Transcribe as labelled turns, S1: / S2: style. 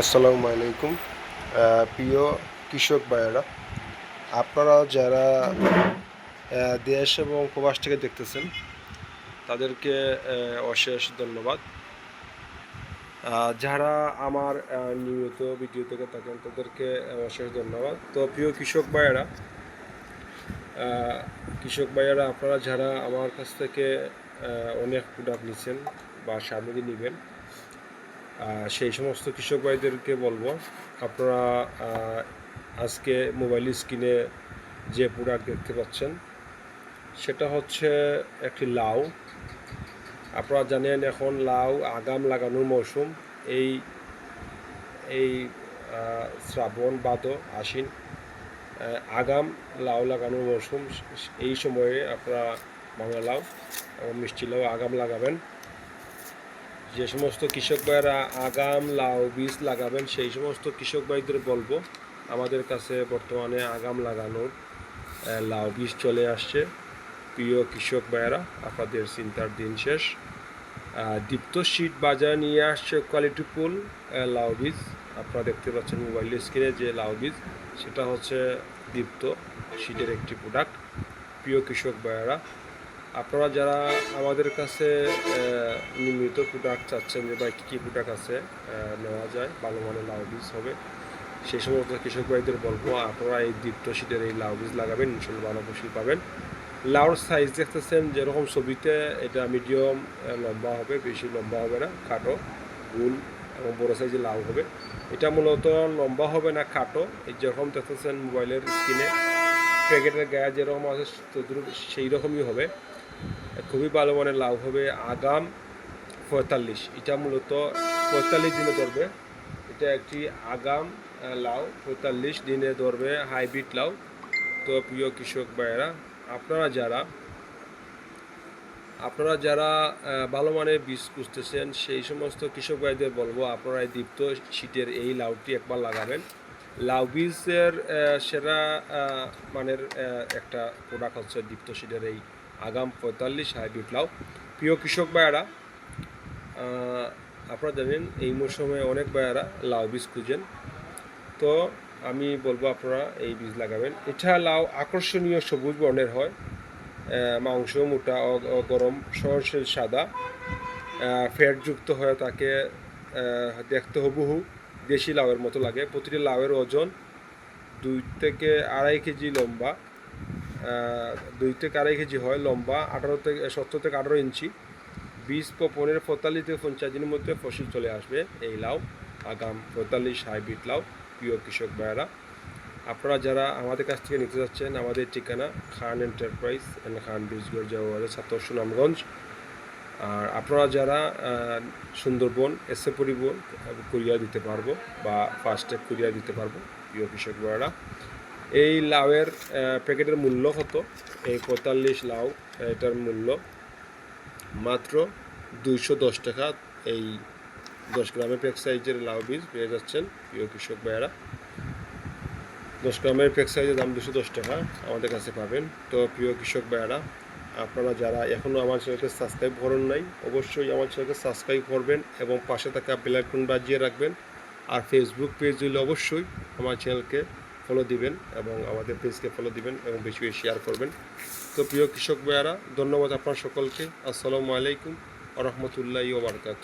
S1: আসসালামু আলাইকুম। প্রিয় কৃষক ভাইয়েরা, আপনারা যারা দেশ এবং প্রবাস থেকে দেখতেছেন, তাদেরকে অশেষ ধন্যবাদ। যারা আমার নিয়মিত ভিডিও থেকে থাকেন, তাদেরকে অশেষ ধন্যবাদ। তো প্রিয় কৃষক ভাইয়েরা কৃষক ভাইয়েরা, আপনারা যারা আমার কাছ থেকে অনেক প্রোডাক্ট নিচ্ছেন বা সামগ্রী নেবেন সেই সমস্ত কৃষক ভাইদেরকে বলব, আপনারা আজকে মোবাইল স্ক্রিনে যে প্রোডাক্ট দেখতে পাচ্ছেন, সেটা হচ্ছে একটি লাউ। আপনারা জানেন এখন লাউ আগাম লাগানোর মৌসুম। এই এই শ্রাবণ ভাদ আশ্বিন আগাম লাউ লাগানোর মৌসুম। এই সময়ে আপনারা বাংলা লাউ এবং মিষ্টি লাউ আগাম লাগাবেন। যে সমস্ত কৃষক ভাইয়েরা আগাম, লাউ, বীজ লাগাবেন, সেই সমস্ত কৃষক ভাইদের বলব, আমাদের কাছে বর্তমানে আগাম লাগানোর লাউ বীজ চলে আসছে। প্রিয় কৃষক ভাইয়েরা, আপনাদের চিন্তার দিন শেষ। দীপ্ত শীত বাজার নিয়ে আসছে কোয়ালিটি ফুল লাউ বীজ। আপনারা দেখতে পাচ্ছেন মোবাইল স্ক্রিনে যে লাউ বীজ, সেটা হচ্ছে দীপ্ত শীতের একটি প্রোডাক্ট। প্রিয় কৃষক ভাইয়েরা আপনারা যারা আমাদের কাছে নিয়মিত প্রোডাক্ট চাচ্ছেন যে, ভাই, কী কী প্রোডাক্ট আছে? নেওয়া যায়। ভালো মানের লাউ বীজ হবে। সেই সমস্ত কৃষক ভাইদের বলব, আপনারা এই দীপ্ত শীতের এই লাউ বীজ লাগাবেন, ইনশাল্লাহ ভালো ফসল পাবেন। লাউর সাইজ দেখতেছেন, যেরকম ছবিতে এটা মিডিয়াম লম্বা হবে, বেশি লম্বা হবে না, খাটো, গোল এবং বড়ো সাইজের লাউ হবে। এটা মূলত লম্বা হবে না এই যেরকম দেখতেছেন মোবাইলের স্ক্রিনে প্যাকেটের গায়ে যেরকম আছে সেই রকমই হবে। খুবই ভালো মানের লাউ হবে আগাম পঁয়তাল্লিশ। এটা মূলত পঁয়তাল্লিশ দিনে ধরবে। এটা একটি আগাম লাউ, পঁয়তাল্লিশ দিনে ধরবে হাইব্রিড লাউ। তো প্রিয় কৃষক ভাইয়েরা, আপনারা যারা আপনারা যারা ভালো মানের বীজ খুঁজতেছেন, সেই সমস্ত কৃষক ভাইদের বলব, আপনারা এই দীপ্ত শীতের এই লাউটি একবার লাগাবেন। লাউ বীজের সেরা মানের একটা প্রোডাক্ট হচ্ছে দীপ্ত শীতের এই আগাম পঁয়তাল্লিশ হাইব্রিড লাউ প্রিয় কৃষক ভাইয়েরা আপনারা জানেন এই মৌসুমে অনেক ভাইয়েরা লাউ বীজ খুঁজেন। তো আমি বলব আপনারা এই বীজ লাগাবেন। এটা লাউ আকর্ষণীয় সবুজ বর্ণের হয় মাংস মোটা গরম সহজের সাদা ফ্যাটযুক্ত হয়ে তাকে দেখতে হুবহু দেশি লাউয়ের মতো লাগে। প্রতিটি লাউয়ের ওজন দুই থেকে আড়াই কেজি লম্বা। দুই থেকে আড়াই কেজি হয়, লম্বা, আঠারো থেকে সত্তর থেকে আঠারো ইঞ্চি। বীজ পনেরো পঁয়তাল্লিশ থেকে পঞ্চাশ দিনের মধ্যে ফসল চলে আসবে এই লাউ, আগাম পঁয়তাল্লিশ হাইব্রিড লাউ প্রিয় কৃষক ভাইয়েরা। আপনারা যারা আমাদের কাছ থেকে নিতে যাচ্ছেন, আমাদের ঠিকানা খান এন্টারপ্রাইজ অ্যান্ড খান বীজগড় যাওয়া ছাত্র সুনামগঞ্জ আর আপনারা যারা সুন্দরবন এসে পরিবহন কুরিয়ার দিতে পারব বা ফাস্ট্যাগ কুরিয়ার দিতে পারব প্রিয় কৃষক ভাইয়েরা। এই লাউয়ের প্যাকেটের মূল্য কত? এই পঁয়তাল্লিশ লাউ, এটার মূল্য মাত্র দুইশো দশ টাকা। এই দশ গ্রামের প্যাক সাইজের লাউ বীজ পেয়ে যাচ্ছেন প্রিয় কৃষক ভাইয়েরা। দশ গ্রামের প্যাক সাইজের দাম দুশো দশ টাকা আমাদের কাছে পাবেন। তো প্রিয় কৃষক ভাইয়েরা, আপনারা যারা এখনও আমার চ্যানেলকে সাবস্ক্রাইব করেন নাই, অবশ্যই আমার চ্যানেলকে সাবস্ক্রাইব করবেন এবং পাশে থাকা বেলাইকন বাজিয়ে রাখবেন। আর ফেসবুক পেজ হলে অবশ্যই আমার চ্যানেলকে ফলো দিবেন এবং আমাদের পেজকে ফলো দিবেন এবং বেশি বেশি শেয়ার করবেন। তো প্রিয় কৃষক ভাইয়ারা, ধন্যবাদ আপনার সকলকে। আসসালামু আলাইকুম আ ওবরকাত